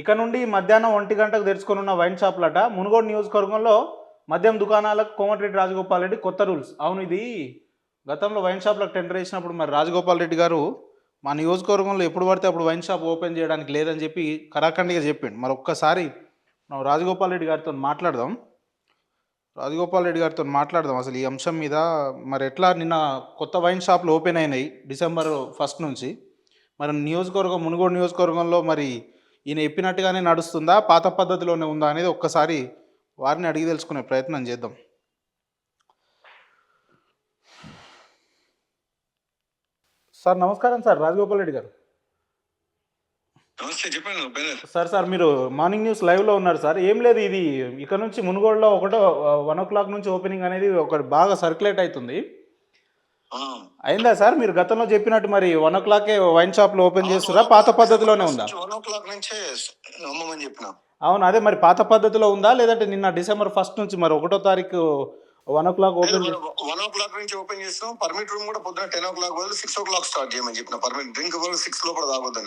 ఇక నుండి మధ్యాహ్నం ఒంటి గంటకు తెరుచుకొని ఉన్న వైన్ షాపులట మునుగోడు నియోజకవర్గంలో మద్యం దుకాణాలకు కోమటిరెడ్డి రాజగోపాల్ రెడ్డి కొత్త రూల్స్. అవును ఇది గతంలో వైన్ షాప్లకు టెండర్ వేసినప్పుడు మరి రాజగోపాల్ రెడ్డి గారు మా నియోజకవర్గంలో ఎప్పుడు పడితే అప్పుడు వైన్ షాప్ ఓపెన్ చేయడానికి లేదని చెప్పి కరాఖండిగా చెప్పిండు. మరి ఒక్కసారి మనం రాజగోపాల్ రెడ్డి గారితో మాట్లాడదాం. రాజగోపాల్ రెడ్డి గారితో మాట్లాడదాం. అసలు ఈ అంశం మీద మరి ఎట్లా నిన్న కొత్త వైన్ షాపులు ఓపెన్ అయినాయి డిసెంబర్ ఫస్ట్ నుంచి. మరి నియోజకవర్గం మునుగోడు నియోజకవర్గంలో మరి ఈయన చెప్పినట్టుగానే నడుస్తుందా? పాత పద్ధతిలోనే ఉందా అనేది ఒక్కసారి వారిని అడిగి తెలుసుకునే ప్రయత్నం చేద్దాం. సార్ నమస్కారం సార్. రాజగోపాల్ రెడ్డి గారు. నమస్తే చెప్పండి సార్ సార్ మీరు మార్నింగ్ న్యూస్ లైవ్లో ఉన్నారు సార్. ఏం లేదు ఇది ఇక్కడ నుంచి మునుగోడులో ఒకటో వన్ ఓ క్లాక్ నుంచి ఓపెనింగ్ అనేది ఒకటి బాగా సర్క్యులేట్ అవుతుంది. అయిందా సార్? మీరు గతంలో చెప్పినట్టు మరి వన్ ఓ క్లాకే వైన్ షాప్లో ఓపెన్ చేస్తురా? పాత పద్ధతిలోనే ఉందా? వన్ ఓ క్లాక్ నుంచే అమ్మమని చెప్పిన. అవును అదే మరి పాత పద్ధతిలో ఉందా? లేదంటే నిన్న డిసెంబర్ ఫస్ట్ నుంచి మరి ఒకటో తారీఖు one o'clock open one o'clock నుంచి ఓపెన్ చేస్తాం పర్మిట్ రూమ్ కూడా పొద్దున టెన్ ఓ క్లాక్ బదులు సిక్స్ ఓ క్లాక్ స్టార్ట్ చేయమని చెప్పిన. పర్మిట్ డ్రింక్ బదులు సిక్స్ లోపల తాగొద్దని.